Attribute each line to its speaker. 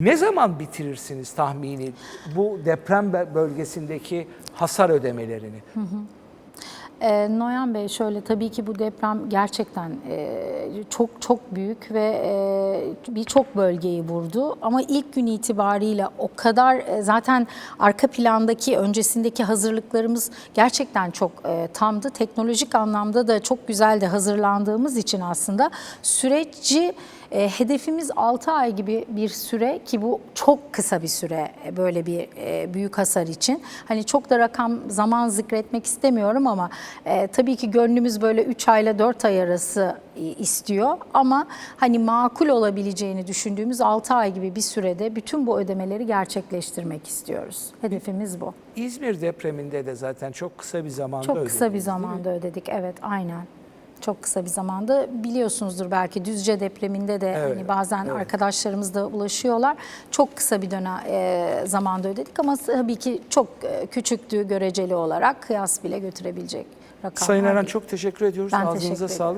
Speaker 1: Ne zaman bitirirsiniz tahmini bu deprem bö- bölgesindeki hasar ödemelerini?
Speaker 2: Ee, Noyan Bey şöyle tabii ki bu deprem gerçekten e, çok çok büyük ve e, birçok bölgeyi vurdu. Ama ilk gün itibariyle o kadar e, zaten arka plandaki öncesindeki hazırlıklarımız gerçekten çok e, tamdı. Teknolojik anlamda da çok güzel de hazırlandığımız için aslında süreci e, hedefimiz 6 ay gibi bir süre ki bu çok kısa bir süre e, böyle bir e, büyük hasar için. Hani çok da rakam zaman zikretmek istemiyorum ama e, tabii ki gönlümüz böyle 3 ayla 4 ay arası e, istiyor ama hani makul olabileceğini düşündüğümüz 6 ay gibi bir sürede bütün bu ödemeleri gerçekleştirmek istiyoruz. Hedefimiz bu.
Speaker 1: İzmir depreminde de zaten çok kısa bir zamanda
Speaker 2: Çok kısa bir zamanda ödedik. Evet, aynen. Çok kısa bir zamanda biliyorsunuzdur belki Düzce depreminde de
Speaker 1: Evet,
Speaker 2: hani bazen
Speaker 1: evet.
Speaker 2: arkadaşlarımız da ulaşıyorlar. Çok kısa bir dönem e, zamanda ödedik ama tabii ki çok e, küçüktü göreceli olarak kıyas bile götürebilecek rakamlar.
Speaker 1: Sayın Eren
Speaker 2: değil.
Speaker 1: çok teşekkür ediyoruz.
Speaker 2: Ben
Speaker 1: Ağzınıza
Speaker 2: teşekkür
Speaker 1: sağlık.